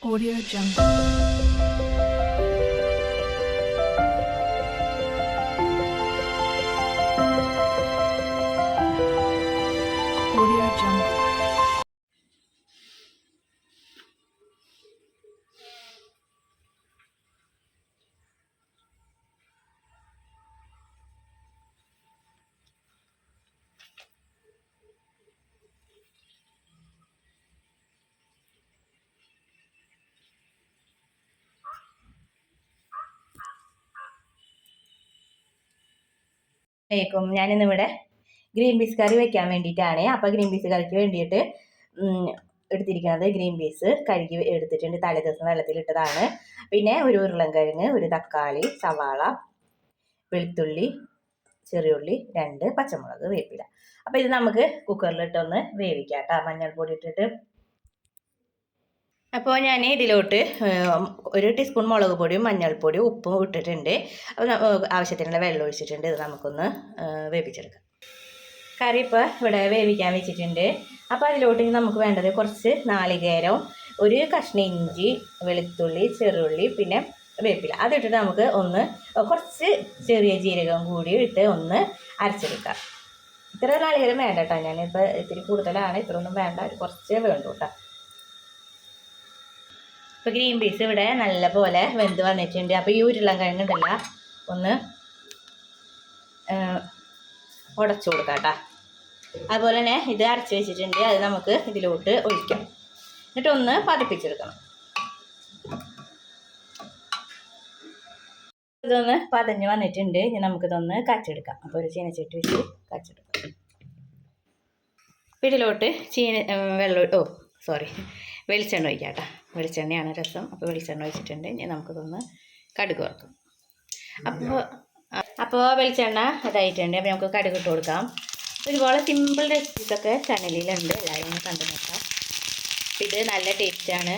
Audio Jungle. കേക്കും ഞാനിന്നിവിടെ green peas കറി വെക്കാൻ വേണ്ടിയിട്ടാണ്. അപ്പോൾ ഗ്രീൻ പീസ് കറിക്ക് വേണ്ടിയിട്ട് എടുത്തിരിക്കുന്നത് ഗ്രീൻ പീസ് കഴുകി എടുത്തിട്ടുണ്ട്. തലേ ദിവസം വെള്ളത്തിലിട്ടതാണ്. പിന്നെ ഒരു ഉരുളൻകിഴങ്ങ് ഒരു തക്കാളി സവാള വെളുത്തുള്ളി ചെറിയുള്ളി രണ്ട് പച്ചമുളക് വേപ്പില. അപ്പോൾ ഇത് നമുക്ക് കുക്കറിലിട്ടൊന്ന് വേവിക്കാം കേട്ടോ മഞ്ഞൾപ്പൊടി ഇട്ടിട്ട് അപ്പോൾ ഞാൻ ഇതിലോട്ട് ഒരു ടീസ്പൂൺ മുളക് പൊടിയും മഞ്ഞൾപ്പൊടിയും ഉപ്പും ഇട്ടിട്ടുണ്ട്. ആവശ്യത്തിനുള്ള വെള്ളം ഒഴിച്ചിട്ടുണ്ട്. ഇത് നമുക്കൊന്ന് വേവിച്ചെടുക്കാം. കറി ഇപ്പോൾ ഇവിടെ വേവിക്കാൻ വെച്ചിട്ടുണ്ട്. അപ്പോൾ അതിലോട്ട് നമുക്ക് വേണ്ടത് കുറച്ച് നാളികേരം ഒരു കഷ്ണ ഇഞ്ചി വെളുത്തുള്ളി ചെറുള്ളി പിന്നെ വേപ്പില. അതിട്ടിട്ട് നമുക്ക് ഒന്ന് കുറച്ച് ചെറിയ ജീരകം കൂടി ഇട്ട് ഒന്ന് അരച്ചെടുക്കാം. ഇത്ര നാളികേരം വേണ്ട കേട്ടോ ഞാനിപ്പോൾ ഇത്തിരി കൂടുതലാണ്. ഇത്രയൊന്നും വേണ്ട. കുറച്ചേ വേണ്ടൂ കേട്ടോ ഇപ്പോൾ ഗ്രീൻ പീസ് ഇവിടെ നല്ല പോലെ വെന്ത് വന്നിട്ടുണ്ട്. അപ്പോൾ ഈ ഉരുളൻ കിഴങ്ങുണ്ടല്ല ഒന്ന് ഉടച്ചു കൊടുക്കാം കേട്ടോ. അതുപോലെ തന്നെ ഇത് അരച്ച് വെച്ചിട്ടുണ്ട്. അത് നമുക്ക് ഇതിലോട്ട് ഒഴിക്കാം. എന്നിട്ട് ഒന്ന് പതിപ്പിച്ചെടുക്കണം. ഇതൊന്ന് പതഞ്ഞ് വന്നിട്ടുണ്ട്. ഇനി നമുക്കിതൊന്ന് കച്ചെടുക്കാം. അപ്പോൾ ഒരു ചീനച്ചട്ടി വെച്ച് കച്ചെടുക്കാം. അപ്പോൾ ഇതിലോട്ട് ചീന വെള്ളം ഓ സോറി. വെളിച്ചെണ്ണ ഒഴിക്കാം കേട്ടോ വെളിച്ചെണ്ണയാണ് രസം. അപ്പോൾ വെളിച്ചെണ്ണ ഒഴിച്ചിട്ടുണ്ട്. ഇനി നമുക്കിതൊന്ന് കടുക് വറക്കും. അപ്പോൾ അപ്പോൾ വെളിച്ചെണ്ണ ഇതായിട്ടുണ്ട്. അപ്പോൾ നമുക്ക് കടുക് ഇട്ട് കൊടുക്കാം. ഒരുപാട് സിമ്പിൾ റെസിപ്പീസൊക്കെ ചാനലിലുണ്ട്. എല്ലാവരും ഒന്ന് കണ്ടു നോക്കാം. ഇത് നല്ല ടേസ്റ്റാണ്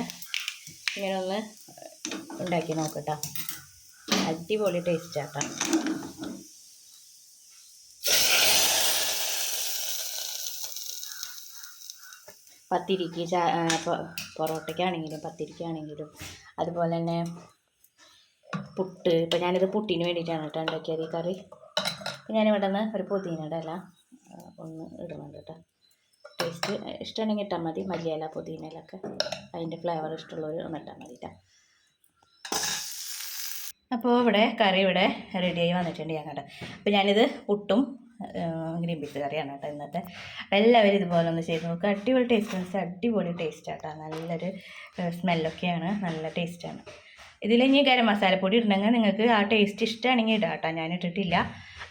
ഇങ്ങനെ ഒന്ന് ഉണ്ടാക്കി നോക്കട്ടോ അടിപൊളി ടേസ്റ്റാട്ടോ പത്തിരിക്ക് പൊറോട്ടയ്ക്കാണെങ്കിലും പത്തിരിക്കാണെങ്കിലും അതുപോലെ തന്നെ പുട്ട്. ഇപ്പം ഞാനിത് പുട്ടിന് വേണ്ടിയിട്ടാണ് കേട്ടോ ഉണ്ടാക്കിയത് ഈ കറി. ഞാനിവിടെ നിന്ന് ഒരു പുതിനയുടെ ഇല ഒന്ന് ഇടുന്നുണ്ട് കേട്ടോ. ടേസ്റ്റ് ഇഷ്ടമാണെങ്കിൽ ഇട്ടാൽ മതി. മല്ലിയില പുതിനയിലൊക്കെ അതിന്റെ ഫ്ലേവർ ഇഷ്ടമുള്ളവർ ഒന്ന് ഇട്ടാൽ മതി കേട്ടോ. അപ്പോൾ ഇവിടെ കറി ഇവിടെ റെഡിയായി വന്നിട്ടുണ്ട് ഞാൻ കേട്ടോ അപ്പോൾ ഞാനിത് പുട്ടും ഗ്രീൻ പീസ് കറിയാണ് കേട്ടോ ഇന്നത്തെ. എല്ലാവരും ഇതുപോലെ ഒന്ന് ചെയ്ത് നോക്കുക അടിപൊളി ടേസ്റ്റ് വെച്ചാൽ അടിപൊളി ടേസ്റ്റ് ആട്ടോ നല്ലൊരു സ്മെല്ലൊക്കെയാണ് നല്ല ടേസ്റ്റാണ് ഇതിൽ ഇനി ഗരം മസാലപ്പൊടി ഇടണമെങ്കിൽ നിങ്ങൾക്ക് ആ ടേസ്റ്റ് ഇഷ്ടമാണെങ്കിൽ ഇടാം കേട്ടോ. ഞാൻ ഇട്ടിട്ടില്ല.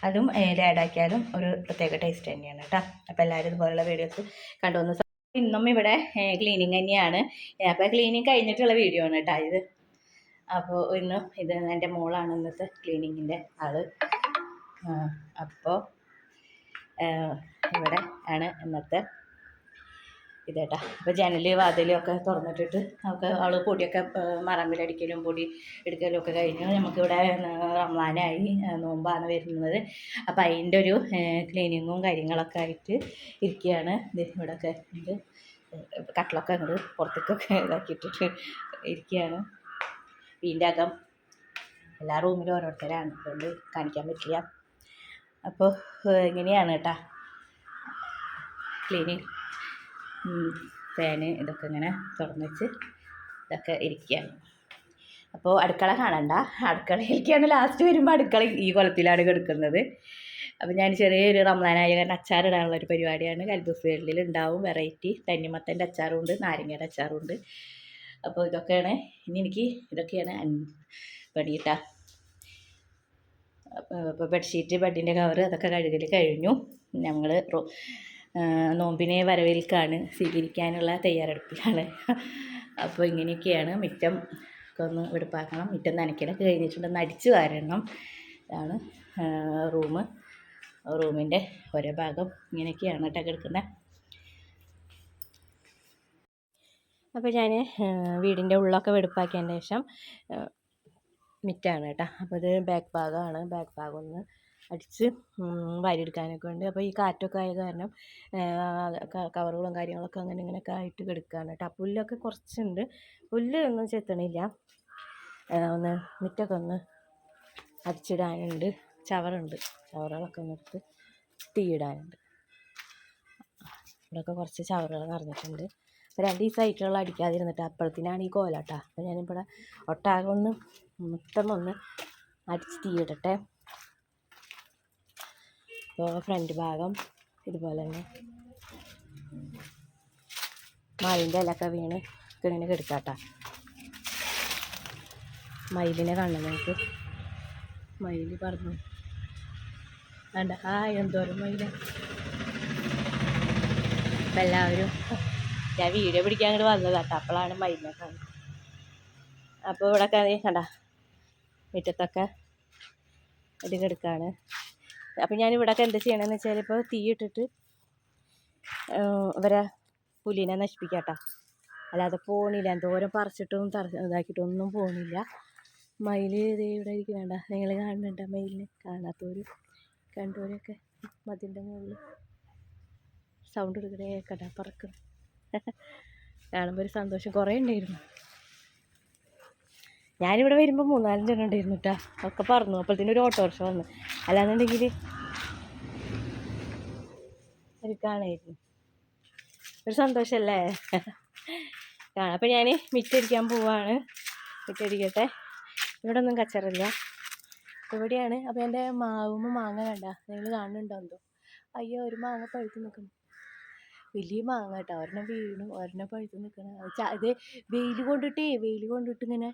അതും ആഡാക്കിയാലും ഒരു പ്രത്യേക ടേസ്റ്റ് തന്നെയാണ് കേട്ടോ. അപ്പോൾ എല്ലാവരും ഇതുപോലുള്ള വീഡിയോസ് കണ്ടുവന്ന് ഇന്നും ഇവിടെ ക്ലീനിങ് തന്നെയാണ്. അപ്പോൾ ക്ലീനിങ് കഴിഞ്ഞിട്ടുള്ള വീഡിയോ ആണ് കേട്ടോ ഇത്. അപ്പോൾ ഇന്ന് ഇത് എന്റെ മോളാണ് ഇന്നത്തെ ക്ലീനിങ്ങിന്റെ ആൾ. അപ്പോൾ ഇവിടെ ആണ് ഇന്നത്തെ ഇതേട്ടാ അപ്പോൾ ജനൽ വാതിലും ഒക്കെ തുറന്നിട്ടിട്ട് നമുക്ക് അവൾ പൊടിയൊക്കെ മറമ്പിലടിക്കലും പൊടി എടുക്കലും ഒക്കെ കഴിഞ്ഞു. നമുക്കിവിടെ റമദാനായി ആ, നോമ്പാണ് വരുന്നത്. അപ്പോൾ അതിന്റെ ഒരു ക്ലീനിങ്ങും കാര്യങ്ങളൊക്കെ ആയിട്ട് ഇരിക്കുകയാണ്. ഇവിടെ ഇവിടെയൊക്കെ ഉണ്ട്. കട്ടിലൊക്കെ അങ്ങോട്ട് പുറത്തേക്കൊക്കെ ഇതാക്കിയിട്ടിട്ട് ഇരിക്കുകയാണ്. വീടിന്റെ അകം എല്ലാ റൂമിലും ഓരോരുത്തരാണ്. അതുകൊണ്ട് കാണിക്കാൻ പറ്റില്ല. അപ്പോൾ ഇങ്ങനെയാണ് കേട്ടോ ക്ലീനിങ്. ഫാന് ഇതൊക്കെ ഇങ്ങനെ തുറന്ന് വെച്ച് ഇതൊക്കെ ഇരിക്കുകയാണ് അപ്പോൾ അടുക്കള കാണണ്ട. അടുക്കളയിലേക്കാണ് ലാസ്റ്റ് വരുമ്പോൾ അടുക്കള ഈ കുളത്തിലാണ് കിടക്കുന്നത്. അപ്പോൾ ഞാൻ ചെറിയൊരു റംലാനായ കാരണം അച്ചാറിടാനുള്ള ഒരു പരിപാടിയാണ്. കൽബൂസ് വേൾഡിൽ ഉണ്ടാവും വെറൈറ്റി. തന്നിമത്തന്റെ അച്ചാറുണ്ട് നാരങ്ങയുടെ അച്ചാറുണ്ട്. അപ്പോൾ ഇതൊക്കെയാണ്. ഇനി എനിക്ക് ഇതൊക്കെയാണ് അൻ- അപ്പോൾ ബെഡ്ഷീറ്റ് ബെഡിന്റെ കവർ അതൊക്കെ കഴുകൽ കഴിഞ്ഞു. ഞങ്ങൾ നോമ്പിനെ വരവേൽക്കാണ് സ്വീകരിക്കാനുള്ള തയ്യാറെടുപ്പിലാണ്. അപ്പോൾ ഇങ്ങനെയൊക്കെയാണ് മിറ്റം ഒക്കെ ഒന്ന് വെടുപ്പാക്കണം. മിറ്റം നനയ്ക്കലൊക്കെ കഴിഞ്ഞിട്ടുണ്ട്. ഒന്ന് അടിച്ച് വാരണം. ഇതാണ് റൂം. റൂമിന്റെ ഓരോ ഭാഗം ഇങ്ങനെയൊക്കെയാണ് കേട്ടോ കിടക്കുന്നത് അപ്പോൾ ഞാൻ വീടിന്റെ ഉള്ളൊക്കെ വെടുപ്പാക്കിയതിന് ശേഷം മിറ്റാണ് കേട്ടോ. അപ്പോൾ ഇത് ബാക്ക് ഭാഗമാണ്. ബാക്ക് ഭാഗം ഒന്ന് അടിച്ച് വാരിയെടുക്കാനൊക്കെ ഉണ്ട് അപ്പോൾ ഈ കാറ്റൊക്കെ ആയ കാരണം കവറുകളും കാര്യങ്ങളൊക്കെ അങ്ങനെ ഇങ്ങനെയൊക്കെ ആയിട്ട് കിടക്കുകയാണ് കേട്ടോ. പുല്ലൊക്കെ കുറച്ചുണ്ട്. പുല്ല് ഒന്നും ചെത്തണില്ല. ഒന്ന് മുറ്റൊക്കെ ഒന്ന് അടിച്ചിടാനുണ്ട്. ചവറുണ്ട്. ചവറുകളൊക്കെ ഒന്ന് എടുത്ത് തീയിടാനുണ്ട്. ഇവിടെയൊക്കെ കുറച്ച് ചവറുകൾ നിറഞ്ഞിട്ടുണ്ട്. അപ്പോൾ രണ്ട് ദിവസമായിട്ടുള്ള അടിക്കാതിരുന്നിട്ട് അപ്പോഴത്തേനാണ് ഈ കോലാട്ടാ. അപ്പോൾ ഞാനിവിടെ ഒട്ടാകെ ഒന്ന് മൊത്തം ഒന്ന് അടിച്ച് തീയിടട്ടെ. അപ്പോൾ ഫ്രണ്ട് ഭാഗം ഇതുപോലെ തന്നെ മയിലിന്റെ ഇലക്കെ വീണ് ഇങ്ങനെ കെടുക്കാട്ടാ. മയിലിനെ കാണണം നമുക്ക്? മയിൽ പറഞ്ഞു വേണ്ട ആ എന്തോരം മയില. അപ്പം എല്ലാവരും ഞാൻ വീഡിയോ പിടിക്കാൻ അങ്ങോട്ട് വന്നതാട്ടോ അപ്പോഴാണ് മയിലിനെ കാണുന്നത് അപ്പോൾ ഇവിടെ കണ്ട മുറ്റത്തൊക്കെ ഇത് കിടക്കാണ്. അപ്പം ഞാൻ ഇവിടെയൊക്കെ എന്താ ചെയ്യണമെന്ന് വെച്ചാൽ ഇപ്പോൾ തീ ഇട്ടിട്ട് ഇവരെ പുലിനെ നശിപ്പിക്കാട്ടോ. അല്ലാതെ പോണില്ല. എന്തോരം പറിച്ചിട്ടും തറ ഇതാക്കിയിട്ടും ഒന്നും പോണില്ല. മയിൽ ദേ ഇവിടെ ഇരിക്കുന്നുണ്ട നിങ്ങൾ കാണുന്നുണ്ട മയിലിനെ? കാണാത്തവർ കണ്ടവരൊക്കെ മതിന്റെ മുകളിൽ സൗണ്ട് എടുക്കണേ കേൾക്കട്ടെ പറക്കണം കാണുമ്പോൾ ഒരു സന്തോഷം. കുറേ ഉണ്ടായിരുന്നു. ഞാനിവിടെ വരുമ്പോൾ മൂന്നാലഞ്ചെണ്ണം ഉണ്ടായിരുന്നു കേട്ടോ ഒക്കെ പറഞ്ഞു അപ്പോഴത്തേനും ഒരു ഓട്ടോറിക്ഷ വന്നു. അല്ലാന്നുണ്ടെങ്കിൽ ഒരു കാണായിരുന്നു. ഒരു സന്തോഷമല്ലേ കാണാം. അപ്പം ഞാൻ മിറ്റടിക്കാൻ പോവാണ്. മിറ്റടിക്കട്ടെ. ഇവിടെ ഒന്നും കച്ചറില്ല. ഇവിടെയാണ്. അപ്പോൾ എന്റെ മാവുമ്മ മാങ്ങ കണ്ട. നിങ്ങൾ കാണുന്നുണ്ടോ എന്തോ? അയ്യോ ഒരു മാങ്ങ പഴുത്ത് നിൽക്കുന്നു വലിയ മാങ്ങ കേട്ടോ ഒരെണ്ണം വീണു ഒരെണ്ണം പഴുത്ത് നിൽക്കണം അത് വെയിൽ കൊണ്ടിട്ടേ വെയിൽ കൊണ്ടിട്ട് ഇങ്ങനെ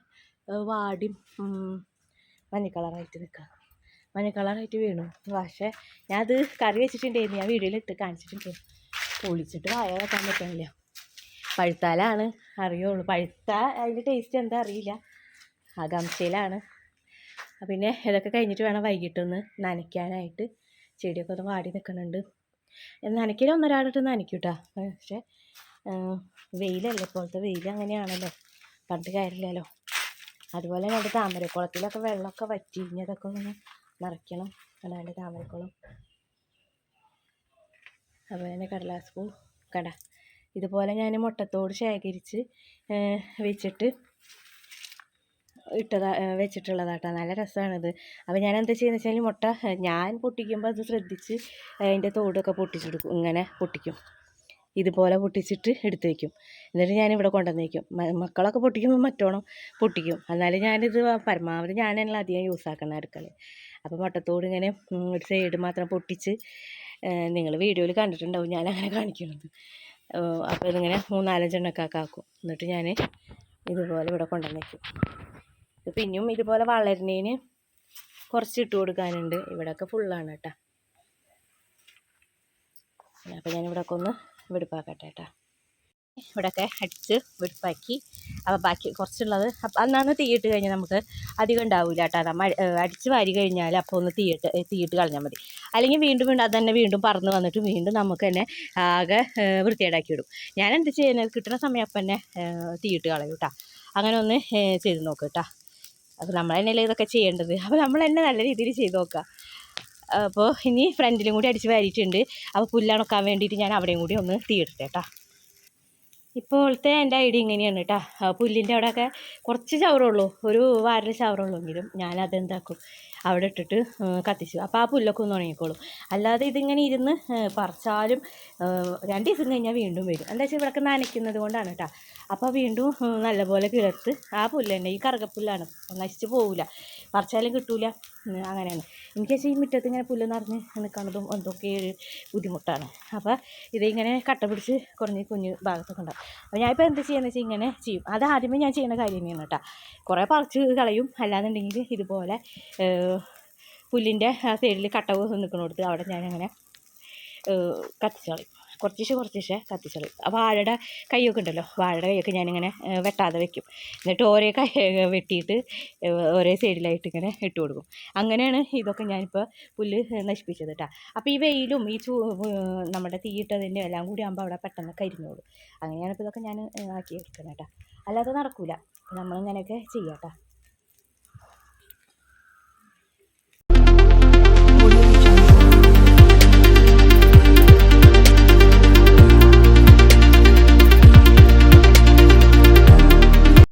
വാടി മഞ്ഞ കളറായിട്ട് നിൽക്കുക മഞ്ഞ കളറായിട്ട് വീണു. പക്ഷേ ഞാൻ അത് കറി വെച്ചിട്ടുണ്ടായിരുന്നു. ഞാൻ വീഡിയോയിൽ ഇട്ട് കാണിച്ചിട്ടുണ്ട്. പൊളിച്ചിട്ട് വായ വെക്കാൻ പറ്റണില്ല. പഴുത്താലാണ് അറിയുള്ളൂ. പഴുത്ത അതിന്റെ ടേസ്റ്റ് എന്താ അറിയില്ല. ആകാംക്ഷയിലാണ് പിന്നെ ഇതൊക്കെ കഴിഞ്ഞിട്ട് വേണം വൈകിട്ടൊന്ന് നനയ്ക്കാനായിട്ട് ചെടിയൊക്കെ ഒന്ന് വാടി നിൽക്കുന്നുണ്ട് നനയ്ക്കൽ ഒന്നൊരാളിട്ട് നനയ്ക്കൂട്ടാ. കേട്ടോ പക്ഷേ വെയിലല്ലേ ഇപ്പോഴത്തെ വെയിൽ അങ്ങനെയാണല്ലോ. പണ്ട് കാര്യമില്ലല്ലോ അതുപോലെ രണ്ട് താമരക്കുളത്തിലൊക്കെ വെള്ളമൊക്കെ വറ്റി ഇനി അതൊക്കെ ഒന്ന് നിറയ്ക്കണം. അല്ലാണ്ട് താമരക്കുളം. അതുപോലെ തന്നെ കടലാസ് പൂ. കട. ഇതുപോലെ ഞാൻ മുട്ടത്തോട് ശേഖരിച്ച് വെച്ചിട്ട് ഇട്ടതാ വെച്ചിട്ടുള്ളതാട്ടോ. നല്ല രസമാണിത് അപ്പോൾ ഞാൻ എന്താ ചെയ്യുന്നത് വെച്ചാൽ മുട്ട ഞാൻ പൊട്ടിക്കുമ്പോൾ അത് ശ്രദ്ധിച്ച് അതിന്റെ തോടൊക്കെ പൊട്ടിച്ചെടുക്കും. ഇങ്ങനെ പൊട്ടിക്കും. ഇതുപോലെ പൊട്ടിച്ചിട്ട് എടുത്ത് വയ്ക്കും എന്നിട്ട് ഞാൻ കൊണ്ടുവന്ന് വയ്ക്കും മക്കളൊക്കെ പൊട്ടിക്കുമ്പോൾ മറ്റോണം പൊട്ടിക്കും. എന്നാലും ഞാനിത് പരമാവധി ഞാനെല്ലാം അധികം യൂസ് ആക്കുന്ന അടുക്കള അപ്പോൾ മുട്ടത്തോട് ഇങ്ങനെ ഒരു സൈഡ് മാത്രം പൊട്ടിച്ച് നിങ്ങൾ വീഡിയോയിൽ കണ്ടിട്ടുണ്ടാവും. ഞാൻ അങ്ങനെ കാണിക്കുന്നത് അപ്പോൾ ഇതിങ്ങനെ മൂന്നാലഞ്ചെണ്ണൊക്കെ ആക്കും എന്നിട്ട് ഞാൻ ഇതുപോലെ ഇവിടെ കൊണ്ടുവന്ന് വയ്ക്കും പിന്നെയും ഇതുപോലെ വളരുന്നതിന് കുറച്ച് ഇട്ട് കൊടുക്കാനുണ്ട്. ഇവിടെയൊക്കെ ഫുള്ളാണ് കേട്ടോ അപ്പോൾ ഞാൻ ഇവിടെയൊക്കെ ഒന്ന് വെടുപ്പാക്കട്ടെ കേട്ടോ ഇവിടെയൊക്കെ അടിച്ച് വെടുപ്പാക്കി. അപ്പോൾ ബാക്കി കുറച്ചുള്ളത് അപ്പം അന്നാന്ന് തീയിട്ട് കഴിഞ്ഞാൽ നമുക്ക് അധികം ഉണ്ടാവില്ല കേട്ടോ നമ്മൾ അടിച്ച് വാരി കഴിഞ്ഞാൽ അപ്പോൾ ഒന്ന് തീയിട്ട് തീയിട്ട് കളഞ്ഞാൽ മതി. അല്ലെങ്കിൽ വീണ്ടും വീണ്ടും അത് തന്നെ വീണ്ടും പറന്ന് വന്നിട്ട് വീണ്ടും നമുക്ക് തന്നെ ആകെ വൃത്തിയേടാക്കി ഇടും ഞാൻ എന്ത് ചെയ്യുന്നത് കിട്ടുന്ന സമയം അപ്പം തന്നെ തീയിട്ട് കളയും കേട്ടോ അങ്ങനെ ഒന്ന് ചെയ്ത് നോക്ക് കേട്ടോ അപ്പോൾ നമ്മൾ തന്നെയല്ലേ ഇതൊക്കെ ചെയ്യേണ്ടത്? അപ്പോൾ നമ്മൾ തന്നെ നല്ല രീതിയിൽ ചെയ്ത് നോക്കുക അപ്പോൾ ഇനി ഫ്രണ്ടിലും കൂടി അടിച്ച് വാരിയിട്ടുണ്ട്. അപ്പോൾ പുല്ലണക്കാൻ വേണ്ടിയിട്ട് ഞാൻ അവിടെയും കൂടി ഒന്ന് തീയിടട്ടെ കേട്ടോ ഇപ്പോഴത്തെ എന്റെ ഐഡിയ ഇങ്ങനെയാണ് കേട്ടോ പുല്ലിന്റെ അവിടെയൊക്കെ കുറച്ച് ചവറുള്ളൂ. ഒരു വാരൽ ചവറുള്ളൂ എങ്കിലും ഞാനത് എന്താക്കും അവിടെ ഇട്ടിട്ട് കത്തിച്ചു. അപ്പോൾ ആ പുല്ലൊക്കെ ഒന്ന് ഉണങ്ങിക്കോളും. അല്ലാതെ ഇതിങ്ങനെ ഇരുന്ന് പറിച്ചാലും രണ്ട് ദിവസം കഴിഞ്ഞാൽ വീണ്ടും വരും. എന്താ വെച്ചാൽ ഇവിടെയൊക്കെ നനയ്ക്കുന്നത് കൊണ്ടാണ് കേട്ടോ അപ്പോൾ വീണ്ടും നല്ലപോലെ കിളർത്ത് ആ പുല്ല് തന്നെ. ഈ കറുകപ്പുല്ലാണ്. നശിച്ച് പോവില്ല പറിച്ചാലും കിട്ടൂല. അങ്ങനെയാണ്. എനിക്ക് വെച്ചാൽ ഈ മുറ്റത്ത് ഇങ്ങനെ പുല്ല് നിറഞ്ഞ് നിൽക്കുന്നതും എന്തൊക്കെ ഒരു ബുദ്ധിമുട്ടാണ്. അപ്പോൾ ഇതിങ്ങനെ കട്ട പിടിച്ച് കുറഞ്ഞ് കുഞ്ഞ് ഭാഗത്തൊക്കെ ഉണ്ടാവും. അപ്പോൾ ഞാനിപ്പോൾ എന്ത് ചെയ്യുന്നത് വെച്ചാൽ ഇങ്ങനെ ചെയ്യും. അത് ആദ്യമേ ഞാൻ ചെയ്യുന്ന കാര്യം തന്നെയാണ് കേട്ടോ കുറേ പറിച്ച് കളയും. അല്ലാന്നുണ്ടെങ്കിൽ ഇതുപോലെ പുല്ലിന്റെ ആ സൈഡിൽ കട്ട നിൽക്കുന്നിടത്ത് അവിടെ ഞാനങ്ങനെ അങ്ങനെ കത്തിച്ച് കളയും കുറച്ചിശെ കുറച്ചിശെ കത്തിച്ച് ആ വാഴയുടെ കൈയൊക്കെ ഉണ്ടല്ലോ വാഴയുടെ കൈയൊക്കെ ഞാനിങ്ങനെ വെട്ടാതെ വെക്കും. എന്നിട്ട് ഓരോ കൈ വെട്ടിയിട്ട് ഒരേ സൈഡിലായിട്ട് ഇങ്ങനെ ഇട്ട് കൊടുക്കും. അങ്ങനെയാണ് ഇതൊക്കെ ഞാനിപ്പോൾ പുല്ല് നശിപ്പിച്ചത് കേട്ടോ അപ്പോൾ ഈ വെയിലും ഈ ചൂ നമ്മുടെ തീയിട്ടതിന്റെ എല്ലാം കൂടി ആകുമ്പോൾ അവിടെ പെട്ടെന്ന് കരിഞ്ഞോളും. അങ്ങനെയാണ് ഇപ്പോൾ ഇതൊക്കെ ഞാൻ ആക്കി എടുക്കുന്നത് കേട്ടോ അല്ലാതെ നടക്കില്ല നമ്മളിങ്ങനെയൊക്കെ ചെയ്യാം കേട്ടോ